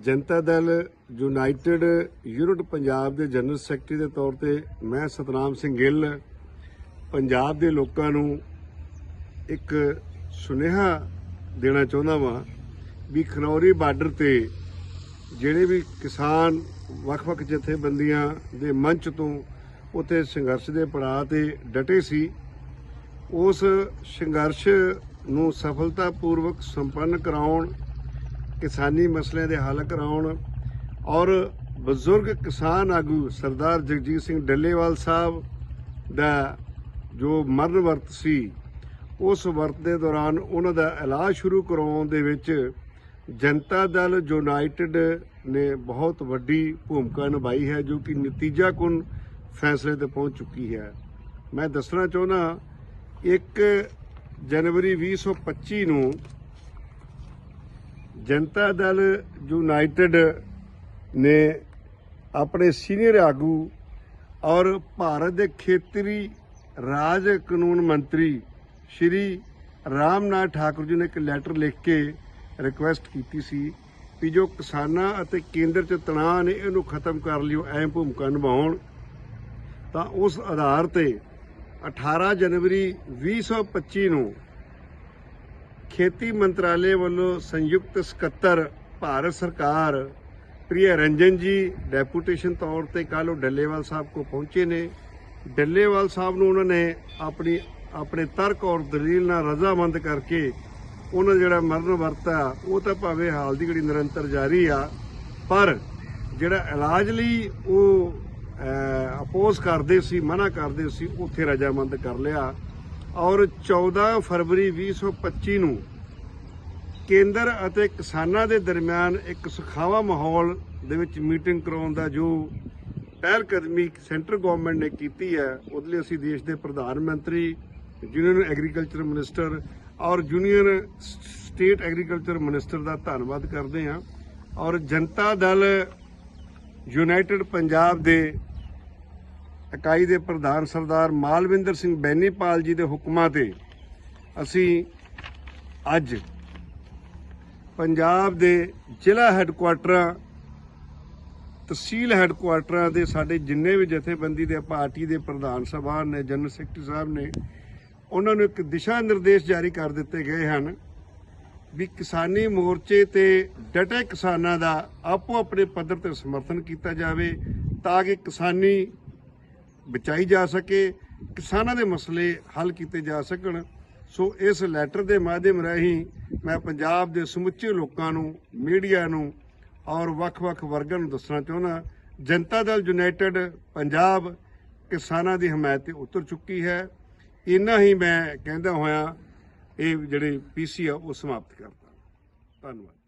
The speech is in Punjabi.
ਜਨਤਾ ਦਲ ਯੂਨਾਈਟਿਡ ਯੂਨਿਟ ਪੰਜਾਬ ਦੇ ਜਨਰਲ ਸੈਕਟਰੀ ਦੇ ਤੌਰ ਤੇ ਮੈਂ ਸਤਨਾਮ ਸਿੰਘ ਗਿੱਲ, ਪੰਜਾਬ ਦੇ ਲੋਕਾਂ ਨੂੰ ਇੱਕ ਸੁਨੇਹਾ ਦੇਣਾ ਚਾਹੁੰਦਾ ਵਾਂ ਵੀ ਖਨੌਰੀ ਬਾਰਡਰ ਤੇ ਜਿਹੜੇ ਵੀ ਕਿਸਾਨ ਵੱਖ-ਵੱਖ ਜਥੇਬੰਦੀਆਂ ਦੇ ਮੰਚ ਤੋਂ ਉਥੇ ਸੰਘਰਸ਼ ਦੇ ਪੜਾਅ ਤੇ ਡਟੇ ਸੀ, ਉਸ ਸੰਘਰਸ਼ ਨੂੰ ਸਫਲਤਾਪੂਰਵਕ ਸੰਪੰਨ ਕਰਾਉਣ ਕਿਸਾਨੀ ਮਸਲਿਆਂ ਦੇ ਹੱਲ ਕਰਾਉਣ ਔਰ ਬਜ਼ੁਰਗ ਕਿਸਾਨ ਆਗੂ ਸਰਦਾਰ ਜਗਜੀਤ ਸਿੰਘ ਡੱਲੇਵਾਲ ਸਾਹਿਬ ਦਾ ਜੋ ਮਰਨ ਵਰਤ ਸੀ, ਉਸ ਵਰਤ ਦੇ ਦੌਰਾਨ ਉਹਨਾਂ ਦਾ ਇਲਾਜ ਸ਼ੁਰੂ ਕਰਾਉਣ ਦੇ ਵਿੱਚ ਜਨਤਾ ਦਲ ਯੂਨਾਈਟਿਡ ਨੇ ਬਹੁਤ ਵੱਡੀ ਭੂਮਿਕਾ ਨਿਭਾਈ ਹੈ, ਜੋ ਕਿ ਨਤੀਜਾ ਕੁਨ ਫੈਸਲੇ ਤੇ ਪਹੁੰਚ ਚੁੱਕੀ ਹੈ। ਮੈਂ ਦੱਸਣਾ ਚਾਹੁੰਦਾ 1 ਜਨਵਰੀ 2025 ਨੂੰ ਜਨਤਾ ਦਲ ਯੂਨਾਈਟਿਡ ਨੇ ਆਪਣੇ ਸੀਨੀਅਰ ਆਗੂ ਔਰ ਭਾਰਤ ਦੇ ਖੇਤਰੀ ਰਾਜ ਕਾਨੂੰਨ ਮੰਤਰੀ ਸ਼੍ਰੀ ਰਾਮਨਾਥ ਠਾਕੁਰ ਜੀ ਨੇ ਇੱਕ ਲੈਟਰ ਲਿਖ ਕੇ ਰਿਕੁਐਸਟ ਕੀਤੀ ਸੀ ਵੀ ਜੋ ਕਿਸਾਨਾਂ ਅਤੇ ਕੇਂਦਰ 'ਚ ਤਣਾਅ ਨੇ ਇਹਨੂੰ ਖਤਮ ਕਰ ਲਿਓ ਅਹਿਮ ਭੂਮਿਕਾ ਨਿਭਾਉਣ। ਤਾਂ ਉਸ ਆਧਾਰ ਤੇ 18 ਜਨਵਰੀ 2025 ਨੂੰ ਖੇਤੀ ਮੰਤਰਾਲੇ ਵੱਲੋਂ ਸੰਯੁਕਤ ਸਕੱਤਰ ਭਾਰਤ ਸਰਕਾਰ, ਪ੍ਰਿਆ ਰੰਜਨ ਜੀ, ਡੈਪੂਟੇਸ਼ਨ ਤੌਰ ਤੇ ਕੱਲ੍ਹ ਉਹ ਡੱਲੇਵਾਲ ਸਾਹਿਬ ਕੋ ਪਹੁੰਚੇ ਨੇ। ਡੱਲੇਵਾਲ ਸਾਹਿਬ ਨੂੰ ਉਹਨਾਂ ਨੇ ਆਪਣੀ, ਆਪਣੇ ਤਰਕ ਔਰ ਦਲੀਲ ਨਾਲ ਰਜ਼ਾਮੰਦ ਕਰਕੇ ਉਹਨਾਂ ਜਿਹੜਾ ਮਰਨ ਵਰਤ ਆ, ਉਹ ਤਾਂ ਭਾਵੇਂ ਹਾਲ ਦੀ ਘੜੀ ਨਿਰੰਤਰ ਜਾਰੀ ਆ, ਪਰ ਜਿਹੜਾ ਇਲਾਜ ਲਈ ਉਹ ਅਪੋਜ਼ ਕਰਦੇ ਸੀ, ਮਨਾ ਕਰਦੇ ਸੀ, ਉੱਥੇ ਰਜਾਮੰਦ ਕਰ ਲਿਆ। ਔਰ 14 ਫਰਵਰੀ 2025 ਨੂੰ ਕੇਂਦਰ ਅਤੇ ਕਿਸਾਨਾਂ ਦੇ ਦਰਮਿਆਨ ਇੱਕ ਸੁਖਾਵਾ ਮਾਹੌਲ ਦੇ ਵਿੱਚ ਮੀਟਿੰਗ ਕਰਾਉਣ ਦਾ ਜੋ ਪਹਿਲ ਕਦਮੀ ਸੈਂਟਰ ਗਵਰਨਮੈਂਟ ਨੇ ਕੀਤੀ ਹੈ, ਉਹਦੇ ਲਈ ਅਸੀਂ ਦੇਸ਼ ਦੇ ਪ੍ਰਧਾਨ ਮੰਤਰੀ, ਯੂਨੀਅਨ ਐਗਰੀਕਲਚਰ ਮਿਨਿਸਟਰ ਔਰ ਯੂਨੀਅਨ ਸਟੇਟ ਐਗਰੀਕਲਚਰ ਮਿਨਿਸਟਰ ਦਾ ਧੰਨਵਾਦ ਕਰਦੇ ਹਾਂ ਔਰ ਜਨਤਾ ਦਲ ਯੂਨਾਈਟਿਡ ਪੰਜਾਬ ਦੇ ਇਕਾਈ ਦੇ ਪ੍ਰਧਾਨ ਸਰਦਾਰ ਮਾਲਵਿੰਦਰ ਸਿੰਘ ਬੈਨੀਪਾਲ ਜੀ ਦੇ ਹੁਕਮਾਂ ਤੇ ਅਸੀਂ ਅੱਜ ਪੰਜਾਬ ਦੇ ਜ਼ਿਲ੍ਹਾ ਹੈੱਡਕੁਆਟਰਾਂ, ਤਹਿਸੀਲ ਹੈੱਡਕੁਆਟਰਾਂ ਦੇ ਸਾਡੇ ਜਿੰਨੇ ਵੀ ਜਥੇਬੰਦੀ ਦੇ ਪਾਰਟੀ ਦੇ ਪ੍ਰਧਾਨ ਸਭਾ ਨੇ, ਜਨਰਲ ਸੈਕਟਰੀ ਸਾਹਿਬ ਨੇ, ਉਹਨਾਂ ਨੂੰ ਇੱਕ ਦਿਸ਼ਾ ਨਿਰਦੇਸ਼ ਜਾਰੀ ਕਰ ਦਿੱਤੇ ਗਏ ਹਨ ਵੀ ਕਿਸਾਨੀ ਮੋਰਚੇ ਤੇ ਡਟੇ ਕਿਸਾਨਾਂ ਦਾ ਆਪੋ ਆਪਣੇ ਪੱਧਰ ਤੇ ਸਮਰਥਨ ਕੀਤਾ ਜਾਵੇ ਤਾਂ ਕਿ ਕਿਸਾਨੀ ਬਚਾਈ ਜਾ ਸਕੇ, ਕਿਸਾਨਾਂ ਦੇ ਮਸਲੇ ਹੱਲ ਕੀਤੇ ਜਾ ਸਕਣ। ਸੋ ਇਸ ਲੈਟਰ ਦੇ ਮਾਧਿਅਮ ਰਾਹੀਂ ਮੈਂ ਪੰਜਾਬ ਦੇ ਸਮੁੱਚੇ ਲੋਕਾਂ ਨੂੰ, ਮੀਡੀਆ ਨੂੰ ਔਰ ਵੱਖ-ਵੱਖ ਵਰਗਾਂ ਨੂੰ ਦੱਸਣਾ ਚਾਹੁੰਦਾ ਜਨਤਾ ਦਲ ਯੂਨਾਈਟਿਡ ਪੰਜਾਬ ਕਿਸਾਨਾਂ ਦੀ ਹਮਾਇਤ ਤੇ ਉਤਰ ਚੁੱਕੀ ਹੈ। ਇੰਨਾ ਹੀ ਮੈਂ ਕਹਿੰਦਾ ਹੋਇਆ, ਇਹ ਜਿਹੜੇ ਪੀਸੀ ਆ, ਉਹ ਸਮਾਪਤ ਕਰਦਾ। ਧੰਨਵਾਦ।